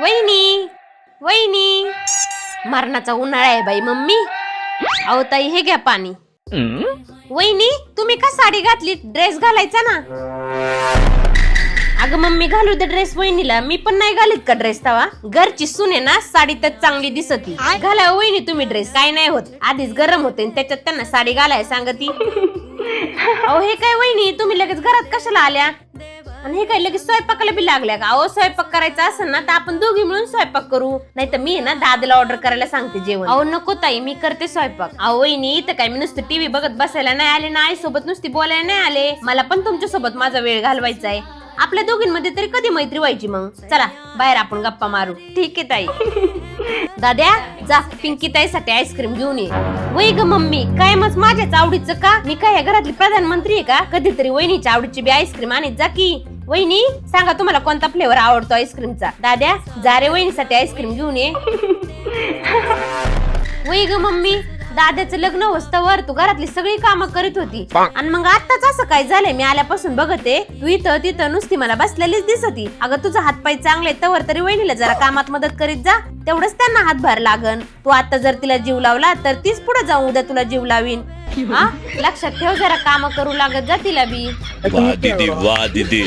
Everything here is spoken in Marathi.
वहिनी वहिनी. मरणाचा उन्हाळा आहे बाई मम्मी. अहो ताई हे घ्या पाणी. वहिनी तुम्ही का साडी घातली? ड्रेस घालायचा ना. अगं मम्मी घालू दे ड्रेस वहिनीला. मी पण नाही घालीत का ड्रेस तवा? घरची सुने ना साडी तर चांगली दिसती. घाला हो वहिनी तुम्ही ड्रेस. काय नाही होत. आधीच गरम होते आणि त्याच्यात त्यांना साडी घालाय सांगती. अहो हे काय वहिनी? तुम्ही लगेच घरात कशाला आल्या? आणि हे काय लगेच स्वयंपाकाला बी लागल्या का? अहो स्वयंपाक करायचा असेल ना तर आपण दोघी मिळून स्वयंपाक करू. नाही तर मी ना दादाला ऑर्डर करायला सांगते जेवण. अहो नको ताई मी करते स्वयंपाक. अहो वहिनी इथं काय मी नुसतं टीव्ही बघत बसायला नाही आले ना आई सोबत नुसती बोलायला नाही आले. मला पण तुमच्यासोबत माझा वेळ घालवायचा आहे. आपल्या दोघींमध्ये तरी कधी मैत्री व्हायची मग? चला बाहेर आपण गप्पा मारू. ठीक आहे ताई. दाद्या जा पिंकी ताईसाठी आईस्क्रीम घेऊन ये. वय ग मम्मी काय मग माझ्याच आवडीचं का? मी काय घरातली प्रधानमंत्री आहे का? कधीतरी वहिनीच्या आवडीची बी आईस्क्रीम आणत जा की. वहिनी सांगा तुम्हाला कोणता फ्लेवर आवडतो आईस्क्रीमचा दाद्या जा रे वहिनीसाठी आईस्क्रीम घेऊन ये. वय ग मम्मी दादाचं लग्न होस्तवर तू घरातली सगळी कामं करीत होती. आणि मग आताच असं काय झालंय? मी आल्यापासून बघते तू इथं तिथं नुसती मला बसलेलीच दिसती. अगं तुझा हातपाय चांगले तवर तरी वहिनीला जरा कामात मदत करीत जा. तेवढंच त्यांना हातभार लागन. तू आता जर तिला जीव लावला तर तीच पुढे जाऊन उद्या तुला जीव लावीन. हा? लक्षात ठेव जरा काम करू लागत जा तिला बी. वाह दीदी वाह दीदी